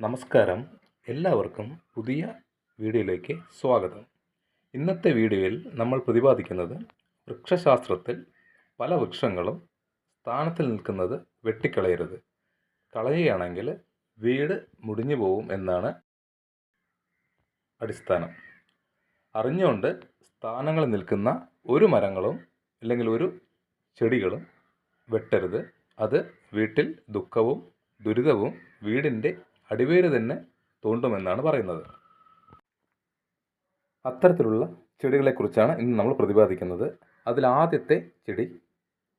നമസ്കാരം. എല്ലാവർക്കും പുതിയ വീഡിയോയിലേക്ക് സ്വാഗതം. ഇന്നത്തെ വീഡിയോയിൽ നമ്മൾ പ്രതിപാദിക്കുന്നത് വൃക്ഷശാസ്ത്രത്തിൽ പല വൃക്ഷങ്ങളും സ്ഥാനത്തിൽ നിൽക്കുന്നത് വെട്ടിക്കളയരുത്. കളയുകയാണെങ്കിൽ വീട് മുടിഞ്ഞു പോവും എന്നാണ് അടിസ്ഥാനം. അറിഞ്ഞുകൊണ്ട് സ്ഥാനങ്ങളിൽ നിൽക്കുന്ന ഒരു മരങ്ങളും അല്ലെങ്കിൽ ഒരു ചെടികളും വെട്ടരുത്. അത് വീട്ടിൽ ദുഃഖവും ദുരിതവും വീടിന്റെ അടിവേര് തന്നെ തോണ്ടുമെന്നാണ് പറയുന്നത്. അത്തരത്തിലുള്ള ചെടികളെക്കുറിച്ചാണ് ഇന്ന് നമ്മൾ പ്രതിപാദിക്കുന്നത്. അതിൽ ആദ്യത്തെ ചെടി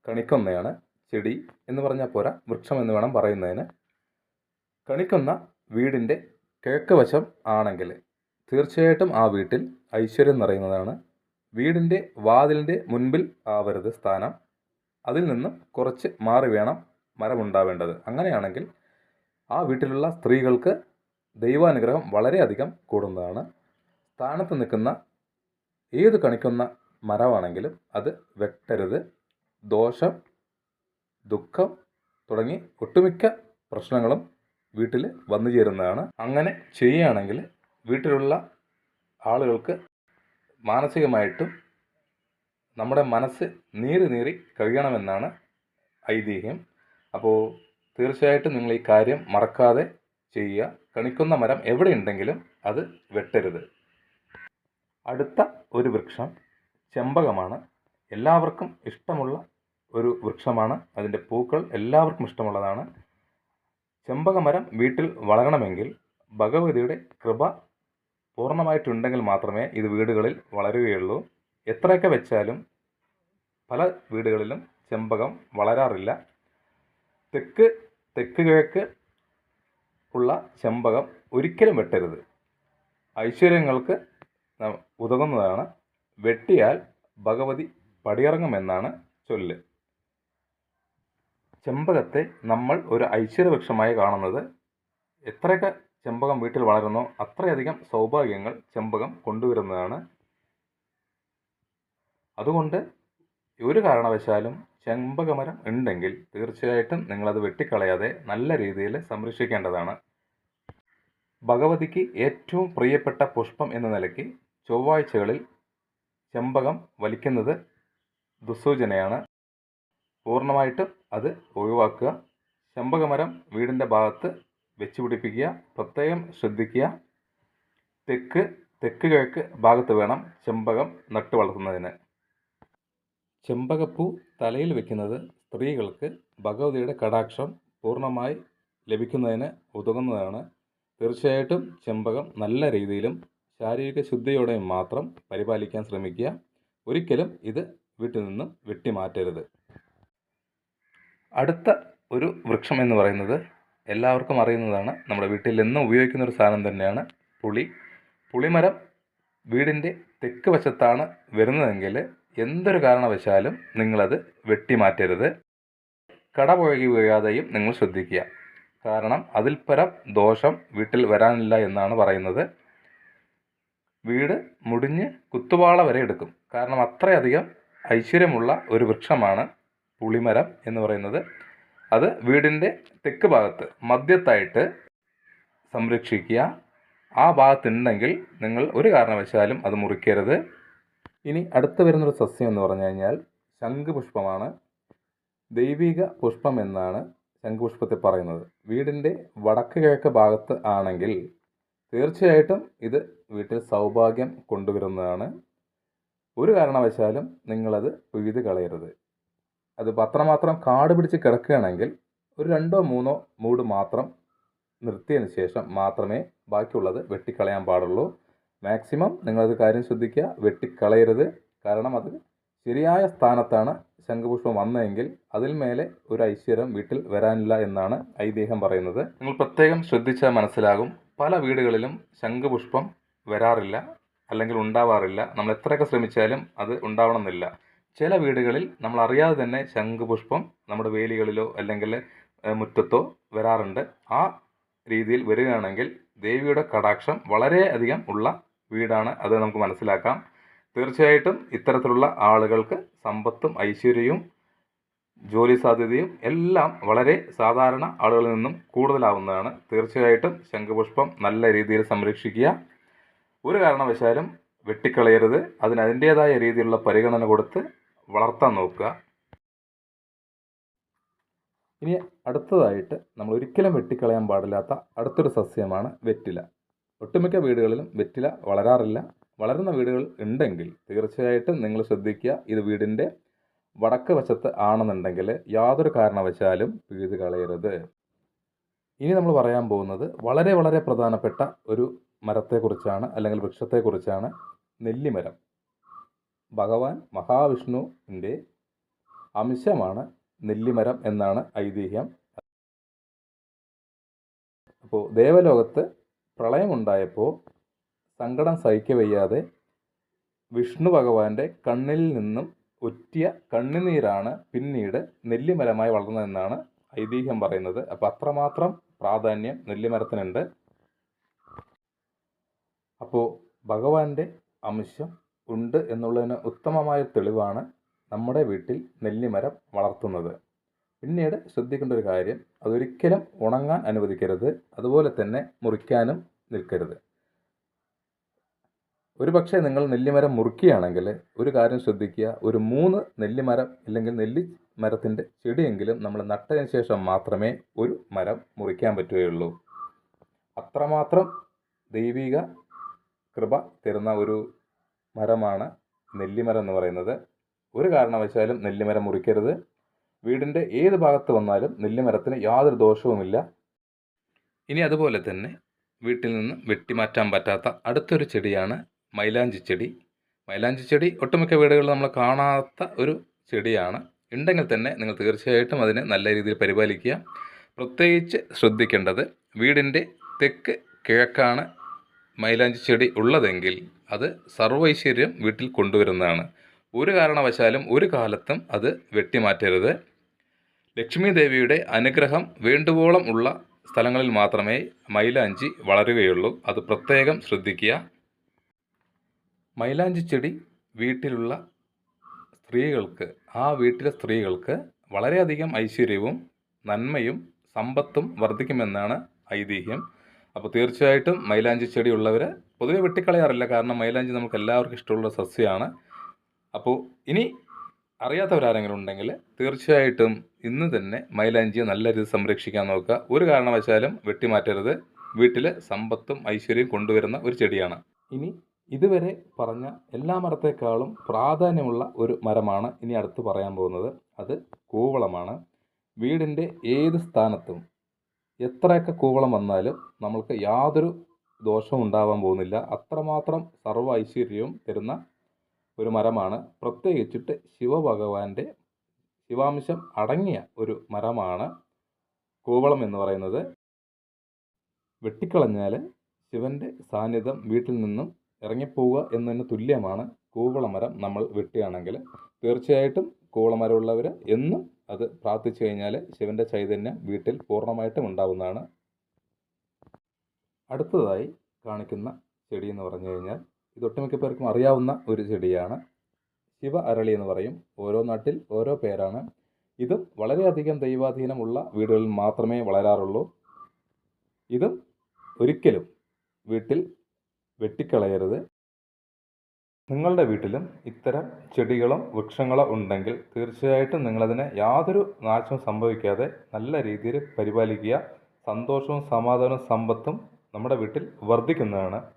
കണിക്കൊന്നയാണ്. ചെടി എന്ന് പറഞ്ഞാൽ പോരാ വൃക്ഷം എന്ന് വേണം പറയുന്നതിന്. കണിക്കൊന്ന വീടിന്റെ കിഴക്ക് വശം ആണെങ്കിൽ തീർച്ചയായിട്ടും ആ വീട്ടിൽ ഐശ്വര്യം നിറയുന്നതാണ്. വീടിന്റെ വാതിലിന്റെ മുൻപിൽ ആവരുത് സ്ഥാനം. അതിൽ നിന്നും കുറച്ച് മാറി വേണം മരമുണ്ടാവേണ്ടത്. അങ്ങനെയാണെങ്കിൽ ആ വീട്ടിലുള്ള സ്ത്രീകൾക്ക് ദൈവാനുഗ്രഹം വളരെയധികം കൂടുന്നതാണ്. സ്ഥാനത്ത് നിൽക്കുന്ന ഏത് കണിക്കുന്ന മരമാണെങ്കിലും അത് വെട്ടരുത്. ദോഷം ദുഃഖം തുടങ്ങി ഒട്ടുമിക്ക പ്രശ്നങ്ങളും വീട്ടിൽ വന്നു ചേരുന്നതാണ്. അങ്ങനെ ചെയ്യുകയാണെങ്കിൽ വീട്ടിലുള്ള ആളുകൾക്ക് മാനസികമായിട്ടും നമ്മുടെ മനസ്സ് നീറി നീറി കഴിയണമെന്നാണ് ഐതിഹ്യം. അപ്പോൾ തീർച്ചയായിട്ടും നിങ്ങൾ ഈ കാര്യം മറക്കാതെ ചെയ്യുക. കണിക്കുന്ന മരം എവിടെ ഉണ്ടെങ്കിലും അത് വെട്ടരുത്. അടുത്ത ഒരു വൃക്ഷം ചെമ്പകമാണ്. എല്ലാവർക്കും ഇഷ്ടമുള്ള ഒരു വൃക്ഷമാണ്. അതിന്റെ പൂക്കൾ എല്ലാവർക്കും ഇഷ്ടമുള്ളതാണ്. ചെമ്പകമരം വീട്ടിൽ വളരണമെങ്കിൽ ഭഗവതിയുടെ കൃപ പൂർണമായിട്ടുണ്ടെങ്കിൽ മാത്രമേ ഇത് വീടുകളിൽ വളരുകയുള്ളൂ. എത്രയൊക്കെ വെച്ചാലും പല വീടുകളിലും ചെമ്പകം വളരാറില്ല. തെക്ക് തെക്ക് കിഴക്ക് ഉള്ള ചെമ്പകം ഒരിക്കലും വെട്ടരുത്. ഐശ്വര്യങ്ങൾക്ക് ഉതകുന്നതാണ്. വെട്ടിയാൽ ഭഗവതി പടിയിറങ്ങുമെന്നാണ് ചൊല്ല്. ചെമ്പകത്തെ നമ്മൾ ഒരു ഐശ്വര്യവൃക്ഷമായി കാണുന്നത്. എത്രയൊക്കെ ചെമ്പകം വീട്ടിൽ വളരുന്നോ അത്രയധികം സൗഭാഗ്യങ്ങൾ ചെമ്പകം കൊണ്ടുവരുന്നതാണ്. അതുകൊണ്ട് ഒരു കാരണവശാലും ചെമ്പകമരം ഉണ്ടെങ്കിൽ തീർച്ചയായിട്ടും നിങ്ങളത് വെട്ടിക്കളയാതെ നല്ല രീതിയിൽ സംരക്ഷിക്കേണ്ടതാണ്. ഭഗവതിക്ക് ഏറ്റവും പ്രിയപ്പെട്ട പുഷ്പം എന്ന നിലയ്ക്ക് ചൊവ്വാഴ്ചകളിൽ ചെമ്പകം വലിക്കുന്നത് ദുസ്സൂചനയാണ്. പൂർണമായിട്ടും അത് ഒഴിവാക്കുക. ചെമ്പകമരം വീടിന്റെ ഭാഗത്ത് വെച്ച് പിടിപ്പിക്കുക പ്രത്യേകം ശ്രദ്ധിക്കുക. തെക്ക് തെക്ക് കിഴക്ക് ഭാഗത്ത് വേണം ചെമ്പകം നട്ടു വളർത്തുന്നതിന് ചെമ്പകപ്പൂ തലയിൽ വെക്കുന്നത് സ്ത്രീകൾക്ക് ഭഗവതിയുടെ കടാക്ഷം പൂർണമായി ലഭിക്കുന്നതിന് ഉതകുന്നതാണ്. തീർച്ചയായിട്ടും ചെമ്പകം നല്ല രീതിയിലും ശാരീരിക ശുദ്ധിയോടെയും മാത്രം പരിപാലിക്കാൻ ശ്രമിക്കുക. ഒരിക്കലും ഇത് വീട്ടിൽ നിന്നും വെട്ടിമാറ്റരുത്. അടുത്ത ഒരു വൃക്ഷം എന്ന് പറയുന്നത് എല്ലാവർക്കും അറിയുന്നതാണ്. നമ്മുടെ വീട്ടിൽ എന്നും ഉപയോഗിക്കുന്ന ഒരു സാധനം തന്നെയാണ് പുളി. പുളിമരം വീടിന്റെ തെക്ക് വശത്താണ് വരുന്നതെങ്കിൽ എന്തൊരു കാരണവശാലും നിങ്ങളത് വെട്ടിമാറ്റരുത്. കടപുഴകി വീഴാതെയും നിങ്ങൾ ശ്രദ്ധിക്കുക. കാരണം അതിൽ പരം ദോഷം വീട്ടിൽ വരാനില്ല എന്നാണ് പറയുന്നത്. വീട് മുടിഞ്ഞ് കുത്തുവാള വരെ എടുക്കും. കാരണം അത്രയധികം ഐശ്വര്യമുള്ള ഒരു വൃക്ഷമാണ് പുളിമരം എന്ന് പറയുന്നത്. അത് വീടിന്റെ തെക്ക് ഭാഗത്ത് മധ്യത്തായിട്ട് സംരക്ഷിക്കുക. ആ ഭാഗത്തുണ്ടെങ്കിൽ നിങ്ങൾ ഒരു കാരണവശാലും അത് മുറിക്കരുത്. ഇനി അടുത്ത് വരുന്നൊരു സസ്യം എന്ന് പറഞ്ഞു കഴിഞ്ഞാൽ ശംഖുപുഷ്പമാണ്. ദൈവിക പുഷ്പം എന്നാണ് ശംഖുപുഷ്പത്തെ പറയുന്നത്. വീടിന്റെ വടക്ക് കിഴക്ക് ഭാഗത്ത് ആണെങ്കിൽ തീർച്ചയായിട്ടും ഇത് വീട്ടിൽ സൗഭാഗ്യം കൊണ്ടുവരുന്നതാണ്. ഒരു കാരണവശാലും നിങ്ങളത് പിഴുത് കളയരുത്. അത് അത്രമാത്രം കാട് പിടിച്ച് കിടക്കുകയാണെങ്കിൽ ഒരു രണ്ടോ മൂന്നോ മൂട് മാത്രം നിർത്തിയതിന് ശേഷം മാത്രമേ ബാക്കിയുള്ളത് വെട്ടിക്കളയാൻ പാടുള്ളൂ. മാക്സിമം നിങ്ങളത് കാര്യം ശ്രദ്ധിക്കുക വെട്ടിക്കളയരുത്. കാരണം അത് ശരിയായ സ്ഥാനത്താണ് ശംഖുപുഷ്പം വന്നതെങ്കിൽ അതിൽ മേലെ ഒരു ഐശ്വര്യം വീട്ടിൽ വരാനില്ല എന്നാണ് ഐതിഹ്യം പറയുന്നത്. നിങ്ങൾ പ്രത്യേകം ശ്രദ്ധിച്ചാൽ മനസ്സിലാകും. പല വീടുകളിലും ശംഖുപുഷ്പം വരാറില്ല അല്ലെങ്കിൽ ഉണ്ടാവാറില്ല. നമ്മൾ എത്രയൊക്കെ ശ്രമിച്ചാലും അത് ഉണ്ടാവണമെന്നില്ല. ചില വീടുകളിൽ നമ്മൾ അറിയാതെ തന്നെ ശംഖുപുഷ്പം നമ്മുടെ വേലികളിലോ അല്ലെങ്കിൽ മുറ്റത്തോ വരാറുണ്ട്. ആ രീതിയിൽ വരികയാണെങ്കിൽ ദേവിയുടെ കടാക്ഷം വളരെയധികം ഉള്ള വീടാണ്. അത് നമുക്ക് മനസ്സിലാക്കാം. തീർച്ചയായിട്ടും ഇത്തരത്തിലുള്ള ആളുകൾക്ക് സമ്പത്തും ഐശ്വര്യവും ജോലി സാധ്യതയും എല്ലാം വളരെ സാധാരണ ആളുകളിൽ നിന്നും കൂടുതലാവുന്നതാണ്. തീർച്ചയായിട്ടും ശംഖുപുഷ്പം നല്ല രീതിയിൽ സംരക്ഷിക്കുക. ഒരു കാരണവശാലും വെട്ടിക്കളയരുത്. അതിന് അതിന്റേതായ രീതിയിലുള്ള പരിഗണന കൊടുത്ത് വളർത്താൻ നോക്കുക. ഇനി അടുത്തതായിട്ട് നമ്മൾ ഒരിക്കലും വെട്ടിക്കളയാൻ പാടില്ലാത്ത അടുത്തൊരു സസ്യമാണ് വെറ്റില. ഒട്ടുമിക്ക വീടുകളിലും വെറ്റില വളരാറില്ല. വളരുന്ന വീടുകൾ ഉണ്ടെങ്കിൽ തീർച്ചയായിട്ടും നിങ്ങൾ ശ്രദ്ധിക്കുക ഇത് വീടിന്റെ വടക്ക് വശത്ത് ആണെന്നുണ്ടെങ്കിൽ യാതൊരു കാരണവശാലും പിഴുത് കളയരുത്. ഇനി നമ്മൾ പറയാൻ പോകുന്നത് വളരെ വളരെ പ്രധാനപ്പെട്ട ഒരു മരത്തെക്കുറിച്ചാണ് അല്ലെങ്കിൽ വൃക്ഷത്തെക്കുറിച്ചാണ്. നെല്ലിമരം. ഭഗവാൻ മഹാവിഷ്ണുവിന്റെ അംശമാണ് നെല്ലിമരം എന്നാണ് ഐതിഹ്യം. അപ്പോൾ ദേവലോകത്ത് പ്രളയമുണ്ടായപ്പോൾ സങ്കടം സഹിക്കവയ്യാതെ വിഷ്ണു ഭഗവാന്റെ കണ്ണിൽ നിന്നും ഒറ്റിയ കണ്ണുനീരാണ് പിന്നീട് നെല്ലിമരമായി വളർന്നതെന്നാണ് ഐതിഹ്യം പറയുന്നത്. അപ്പോൾ അത്രമാത്രം പ്രാധാന്യം നെല്ലിമരത്തിനുണ്ട്. അപ്പോൾ ഭഗവാന്റെ അംശം ഉണ്ട് എന്നുള്ളതിന് ഉത്തമമായ തെളിവാണ് നമ്മുടെ വീട്ടിൽ നെല്ലിമരം വളർത്തുന്നത്. പിന്നീട് ശ്രദ്ധിക്കേണ്ട ഒരു കാര്യം അതൊരിക്കലും ഉണങ്ങാൻ അനുവദിക്കരുത് അതുപോലെ തന്നെ മുറിക്കാനും നിൽക്കരുത്. ഒരു പക്ഷേ നിങ്ങൾ നെല്ലിമരം മുറിക്കുകയാണെങ്കിൽ ഒരു കാര്യം ശ്രദ്ധിക്കുക ഒരു മൂന്ന് നെല്ലിമരം ഇല്ലെങ്കിൽ നെല്ലി മരത്തിന്റെ ചെടിയെങ്കിലും നമ്മൾ നട്ടതിന് ശേഷം മാത്രമേ ഒരു മരം മുറിക്കാൻ പറ്റുകയുള്ളൂ. അത്രമാത്രം ദൈവിക കൃപ തരുന്ന ഒരു മരമാണ് നെല്ലിമരം എന്ന് പറയുന്നത്. ഒരു കാരണവശാലും നെല്ലിമരം മുറിക്കരുത്. വീടിന്റെ ഏത് ഭാഗത്ത് വന്നാലും നെല്ലിമരത്തിന് യാതൊരു ദോഷവുമില്ല. ഇനി അതുപോലെ തന്നെ വീട്ടിൽ നിന്ന് വെട്ടിമാറ്റാൻ പറ്റാത്ത അടുത്തൊരു ചെടിയാണ് മൈലാഞ്ചി ചെടി. മൈലാഞ്ചി ചെടി ഒട്ടുമിക്ക വീടുകളിൽ നമ്മൾ കാണാത്ത ഒരു ചെടിയാണ്. ഉണ്ടെങ്കിൽ തന്നെ നിങ്ങൾ തീർച്ചയായിട്ടും അതിനെ നല്ല രീതിയിൽ പരിപാലിക്കുക. പ്രത്യേകിച്ച് ശ്രദ്ധിക്കേണ്ടത് വീടിന്റെ തെക്ക് കിഴക്കാണ് മൈലാഞ്ചി ചെടി ഉള്ളതെങ്കിൽ അത് സർവൈശ്വര്യം വീട്ടിൽ കൊണ്ടുവരുന്നതാണ്. ഒരു കാരണവശാലും ഒരു കാലത്തും അത് വെട്ടിമാറ്റരുത്. ലക്ഷ്മി ദേവിയുടെ അനുഗ്രഹം വേണ്ടുവോളം ഉള്ള സ്ഥലങ്ങളിൽ മാത്രമേ മൈലാഞ്ചി വളരുകയുള്ളൂ. അത് പ്രത്യേകം ശ്രദ്ധിക്കുക. മൈലാഞ്ചി ചെടി വീട്ടിലുള്ള സ്ത്രീകൾക്ക് ആ വീട്ടിലെ സ്ത്രീകൾക്ക് വളരെയധികം ഐശ്വര്യവും നന്മയും സമ്പത്തും വർദ്ധിക്കുമെന്നാണ് ഐതിഹ്യം. അപ്പോൾ തീർച്ചയായിട്ടും മൈലാഞ്ചി ചെടി ഉള്ളവർ പൊതുവെ വെട്ടിക്കളയാറില്ല. കാരണം മൈലാഞ്ചി നമുക്ക് എല്ലാവർക്കും ഇഷ്ടമുള്ള സസ്യമാണ് അപ്പോൾ ഇനി അറിയാത്തവരാരെങ്കിലും ഉണ്ടെങ്കിൽ തീർച്ചയായിട്ടും ഇന്ന് തന്നെ മൈലാഞ്ചിയെ നല്ല രീതിയിൽ സംരക്ഷിക്കാൻ നോക്കുക. ഒരു കാരണവശാലും വെട്ടിമാറ്റരുത്. വീട്ടിൽ സമ്പത്തും ഐശ്വര്യവും കൊണ്ടുവരുന്ന ഒരു ചെടിയാണ്. ഇനി ഇതുവരെ പറഞ്ഞ എല്ലാ മരത്തേക്കാളും പ്രാധാന്യമുള്ള ഒരു മരമാണ് ഇനി അടുത്ത് പറയാൻ പോകുന്നത്. അത് കൂവളമാണ്. വീടിന്റെ ഏത് സ്ഥാനത്തും എത്രയൊക്കെ കൂവളം വന്നാലും നമ്മൾക്ക് യാതൊരു ദോഷവും ഉണ്ടാവാൻ പോകുന്നില്ല. അത്രമാത്രം സർവ ഐശ്വര്യവും തരുന്ന ഒരു മരമാണ്. പ്രത്യേകിച്ചിട്ട് ശിവഭഗവാന്റെ ശിവാംശം അടങ്ങിയ ഒരു മരമാണ്. കൂവളം എന്ന് പറയുന്നത്. വെട്ടിക്കളഞ്ഞാൽ ശിവന്റെ സാന്നിധ്യം വീട്ടിൽ നിന്നും ഇറങ്ങിപ്പോവുക എന്നതിന് തുല്യമാണ് കൂവളമരം നമ്മൾ വെട്ടുകയാണെങ്കിൽ. തീർച്ചയായിട്ടും കൂവളമരമുള്ളവർ എന്നും അത് പ്രാർത്ഥിച്ചു കഴിഞ്ഞാൽ ശിവന്റെ ചൈതന്യം വീട്ടിൽ പൂർണമായിട്ടും ഉണ്ടാവുന്നതാണ്. അടുത്തതായി കാണിക്കുന്ന ചെടി എന്ന് പറഞ്ഞു കഴിഞ്ഞാൽ ഇത് ഒട്ടുമിക്ക പേർക്കും അറിയാവുന്ന ഒരു ചെടിയാണ്. ശിവ അരളി എന്ന് പറയും. ഓരോ നാട്ടിൽ ഓരോ പേരാണ്. ഇതും വളരെയധികം ദൈവാധീനമുള്ള വീടുകളിൽ മാത്രമേ വളരാറുള്ളൂ. ഇതും ഒരിക്കലും വീട്ടിൽ വെട്ടിക്കളയരുത്. നിങ്ങളുടെ വീട്ടിലും ഇത്തരം ചെടികളും വൃക്ഷങ്ങളോ ഉണ്ടെങ്കിൽ തീർച്ചയായിട്ടും നിങ്ങളതിനെ യാതൊരു നാശവും സംഭവിക്കാതെ നല്ല രീതിയിൽ പരിപാലിക്കുക. സന്തോഷവും സമാധാനവും സമ്പത്തും നമ്മുടെ വീട്ടിൽ വർദ്ധിക്കുന്നതാണ്.